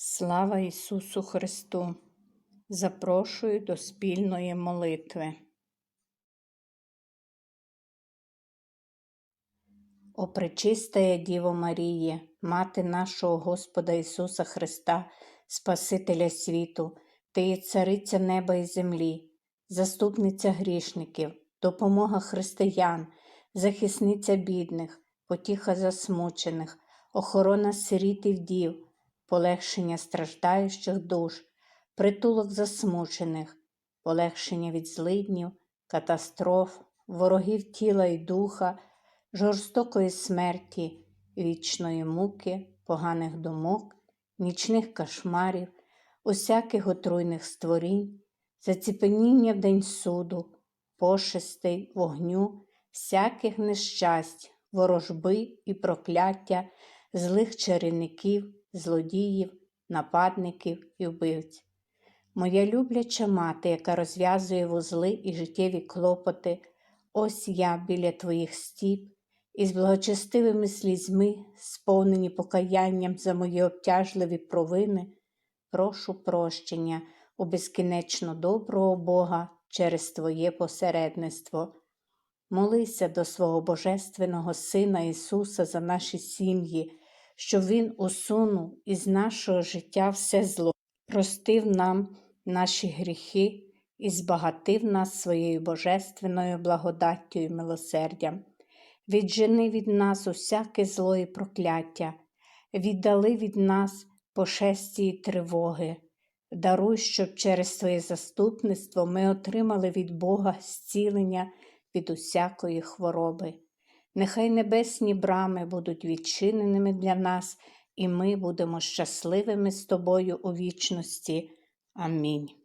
Слава Ісусу Христу! Запрошую до спільної молитви. О пречистая Діво Маріє, Мати нашого Господа Ісуса Христа, Спасителя світу, Ти є цариця неба і землі, заступниця грішників, допомога християн, захисниця бідних, потіха засмучених, охорона сиріт і вдів, полегшення страждаючих душ, притулок засмучених, полегшення від злиднів, катастроф, ворогів тіла і духа, жорстокої смерті, вічної муки, поганих думок, нічних кошмарів, усяких отруйних створінь, заціпеніння в день суду, пошестей, вогню, всяких нещасть, ворожби і прокляття, злих чарівників, злодіїв, нападників і вбивць. Моя любляча мати, яка розв'язує вузли і життєві клопоти, ось я біля твоїх стіп, із благочестивими слізьми, сповнені покаянням за мої обтяжливі провини, прошу прощення у безкінечно доброго Бога через Твоє посередництво. Молися до свого Божественного Сина Ісуса за наші сім'ї, щоб Він усунув із нашого життя все зло, простив нам наші гріхи і збагатив нас своєю божественною благодаттю і милосердям. Віджени від нас усяке зло і прокляття, віддали від нас пошесті й тривоги. Даруй, щоб через Твоє заступництво ми отримали від Бога зцілення від усякої хвороби. Нехай небесні брами будуть відчиненими для нас, і ми будемо щасливими з Тобою у вічності. Амінь.